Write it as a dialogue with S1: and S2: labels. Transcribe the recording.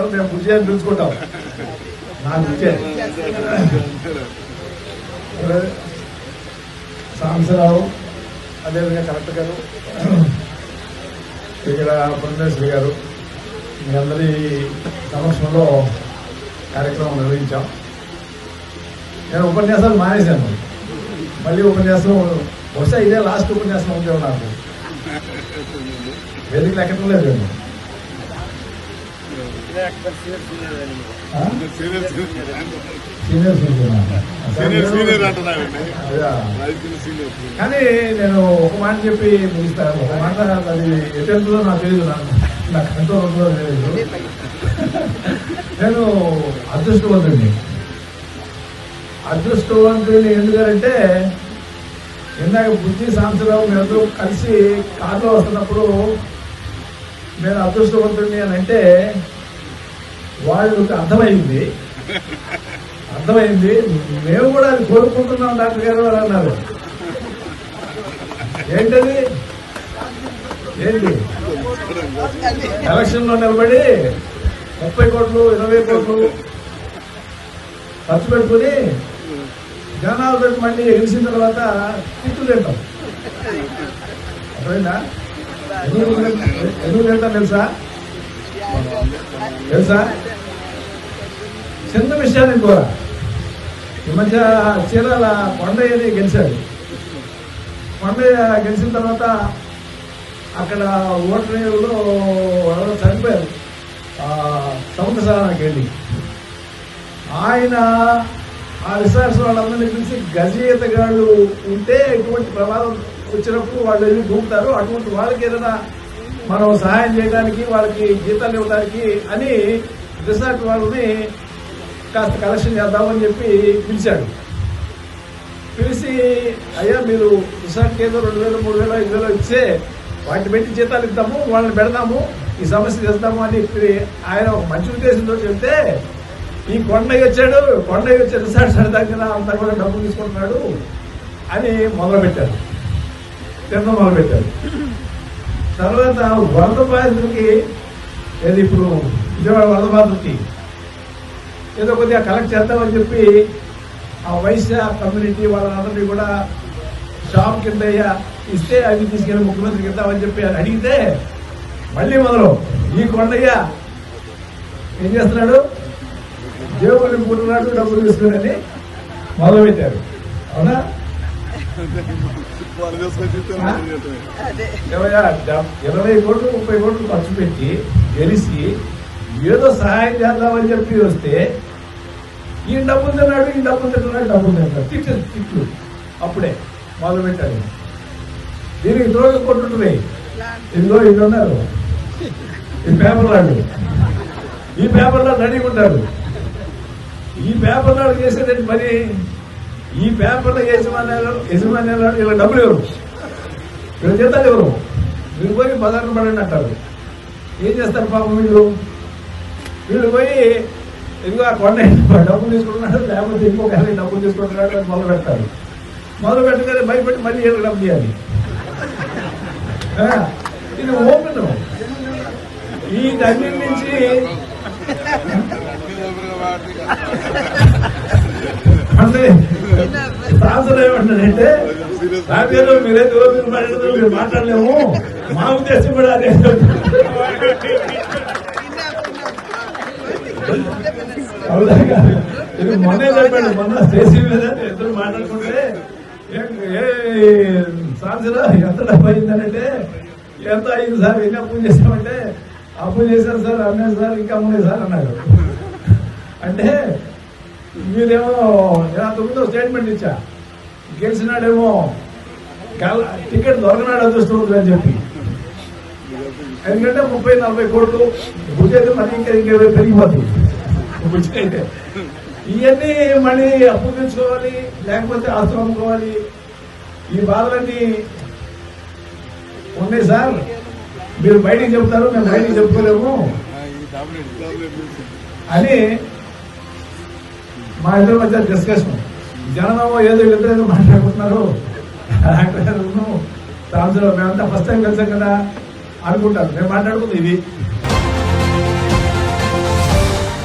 S1: అంటారు మేము బుజ్జి అని పిలుచుకుంటాం. నా బుజ్జే సాంసరావు అదేవిధంగా కలెక్టర్ గారు ఇక్కడ పురంధేశ్వరి గారు మీ అందరి సమక్షంలో కార్యక్రమం నిర్వహించాం. నేను ఉపన్యాసాలు మానేశాను. మళ్ళీ ఉపన్యాసం బహుశా ఇదే లాస్ట్ ఉపన్యాసం ఉంటే నాకు. వేదిక ఎక్కడం లేదు.
S2: సీనియర్
S1: కానీ నేను ఒక మాట చెప్పి ముగిస్తాను. ఒక మాట అది ఎటెంపులో నాకు తెలియదు నాకు. నాకు ఎంతో ఉందో తెలియదు నేను అదృష్టవంతుడిని. అదృష్టవంతుడిని ఎందుకంటే ఇందాక బుద్ధి సాంసరావు మీ అందరూ కలిసి కార్లో వస్తున్నప్పుడు నేను అదృష్టవంతుడిని అని అంటే వాళ్ళకి అర్థమైంది. అర్థమైంది. మేము కూడా అది కోరుకుంటున్నాం డాక్టర్ గారు అని అన్నారు. ఏంటది? ఏంటి? ఎలక్షన్లో నిలబడి ముప్పై కోట్లు ఇరవై కోట్లు ఖర్చు పెట్టుకుని జనాలతో మళ్ళీ గెలిచిన తర్వాత తిట్లు తింటాం. అర్థమైందా? ఎందుకు ఎందుకు తెలుసా? తెలుసా చిన్న విషయాన్ని కూడా ఈ మధ్య చీరాల కొండయ్యని గెలిచాడు. కొండయ్య గెలిచిన తర్వాత అక్కడ ఓటర్లో ఎవరో చనిపోయారు. ఆ, సముద్ర వెళ్ళి. ఆయన ఆ రిసార్ట్స్ వాళ్ళందరినీ పిలిచి గజీతగాళ్ళు ఉంటే ఎటువంటి ప్రమాదం వచ్చినప్పుడు వాళ్ళు వెళ్ళి దూకుతారు. అటువంటి వాళ్ళకి ఏదైనా మనం సహాయం చేయడానికి వాళ్ళకి జీతాలు ఇవ్వడానికి అని రిసార్ట్ వాళ్ళని కాస్త కలెక్షన్ చేద్దామని చెప్పి పిలిచాడు. పిలిచి అయ్యా మీరు రిసార్ట్కి ఏదో రెండు వేలు మూడు వేలు ఐదు వేలు ఇచ్చే వాటిని పెట్టి జీతాలు ఇద్దాము వాళ్ళని పెడదాము ఈ సమస్య చేస్తాము అని చెప్పి ఆయన ఒక మంచి ఉద్దేశంతో చెప్తే ఈ కొండకి వచ్చాడు కొండయ్య వచ్చి రిసార్ట్స్ దగ్గర అంతా కూడా డబ్బులు తీసుకుంటున్నాడు అని మొదలుపెట్టారు. తిన్న మొదలుపెట్టారు. తర్వాత వరద బాధితులకి ఏది ఇప్పుడు విజయవాడ వరద బాధితులకి ఏదో కొద్దిగా కలెక్ట్ చేద్దామని చెప్పి ఆ వైశ్య కమ్యూనిటీ వాళ్ళందరినీ కూడా షాప్ కింద ఇస్తే అవి తీసుకెళ్ళి ముఖ్యమంత్రికి ఇద్దామని చెప్పి అని అడిగితే మళ్ళీ మొదలు. ఈ కొండయ్య ఏం చేస్తున్నాడు? జేబులు నింపుకుంటున్నాడు డబ్బులు తీసుకుని మొదలు పెట్టారు అవునా? ఇరవై కోట్లు ముప్పై కోట్లు ఖర్చు పెట్టి గెలిచి ఏదో సహాయం చేద్దామని చెప్పి వస్తే ఈ డబ్బులు తిన్నాడు ఈ డబ్బులు తిన్నాడు డబ్బులు తిన్నాడు తిట్టు తిట్లు. అప్పుడే మొదలు పెట్టారు. దీనికి తోడు కొట్టుంటున్నాయి ఇదిగో ఇది ఉన్నారు. ఈ పేపర్ లాంటి ఈ పేపర్లో రెడీగా ఉంటారు ఈ పేపర్లో చేసేదండి పని? ఈ పేపర్లో యజమాన్యాలు యజమాన్యాలు ఇలా డబ్బులు ఎవరు? వీళ్ళు జీతాలు ఎవరు? వీళ్ళు పోయి బజార్ను పడండి అంటారు. ఏం చేస్తారు పాపం వీళ్ళు? వీళ్ళు పోయి ఇదిగో ఆ కొండ డబ్బులు తీసుకుంటున్నాడు లేకపోతే ఇంకొక ఆయన డబ్బులు తీసుకుంటున్నాడు అని మొదలు పెడతారు. మొదలు పెట్టగానే భయపెట్టి మళ్ళీ ఏడు డబ్బు చేయాలి ఇది ఓపెన్. ఈ దగ్గర నుంచి అంటే ట్రాన్స్ఫర్ ఏమంటాడంటే రాజ్యాలు మీరైతే ఓపిక పడలేదు మీరు మాట్లాడలేము. మా ఉద్దేశం కూడా అదే. అవునా? ఇది మొన్నే చెప్పాడు మొన్న స్టేసీ మీద ఇద్దరు మాట్లాడుకుంటే ఏ- ఏ ఎంత డబ్బు అయిందనంటే ఎంత అయింది సార్ ఎన్ని అప్పు చేశామంటే అప్పు చేశారు సార్ అన్నారు సార్ ఇంకా అమ్మలేదు సార్ అన్నాడు అంటే మీరేమో నేను తొమ్మిదో స్టేట్మెంట్ ఇచ్చా. గెలిచినాడేమో గెల- టికెట్ దొరకనాడు అదృష్టం అని చెప్పి. ఎందుకంటే ముప్పై నలభై కోట్లు భుజ అయితే మరి ఇంకా ఇంకా పెరిగిపోతుంది. అయితే ఇవన్నీ మళ్ళీ అప్పు తెచ్చుకోవాలి లేకపోతే ఆస్తులు అమ్ముకోవాలి. ఈ బాధలన్నీ ఉన్నాయి సార్. మీరు బయటికి చెప్తారు మేము బయటికి చెప్పుకోలేము. అని మా ఇద్దరు మధ్య డిస్కషన్ జనమేమో ఏదో ఇద్దరు ఏదో మాట్లాడుకుంటున్నారు. డాక్టర్ గారు సాంసరావు మేమంతా ఫస్ట్ టైం కలిసాం కదా అనుకుంటారు. మేము మాట్లాడుకుంది ఇది.